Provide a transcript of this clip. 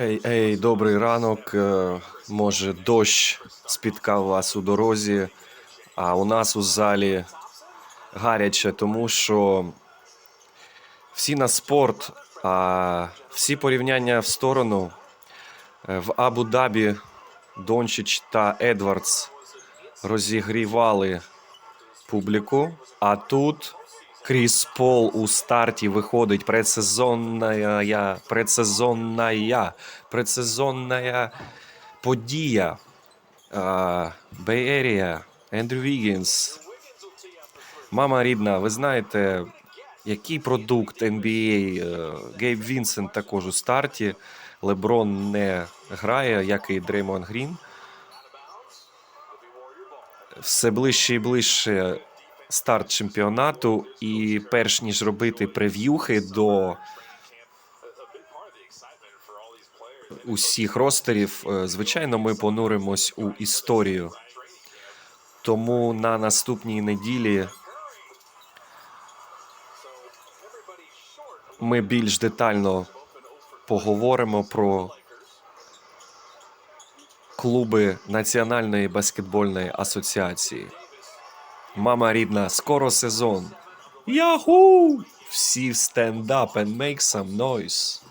Ей, ей, добрий ранок. Е, Може, дощ спіткав вас у дорозі, а у нас у залі гаряче, тому що всі на спорт, а всі порівняння в сторону. Е, В Абу-Дабі Дончич та Едвардс розігрівали публіку, а тут Кріс Пол у старті виходить предсезонна, предсезонна, предсезонна подія. Бейерія, Ендрю Вігінс. Мама рідна, ви знаєте, який продукт NBA? е, Гейб Вінсент також у старті. Леброн не грає, як і Дреймон Грін. Все ближче і ближче старт чемпіонату, і перш ніж робити прев'юхи до усіх ростерів, е, звичайно, ми понуримось у історію. Тому на наступній неділі ми більш детально поговоримо про клуби Національної баскетбольної асоціації. Мама рідна, скоро сезон. Яху! Всі в stand up and make some noise.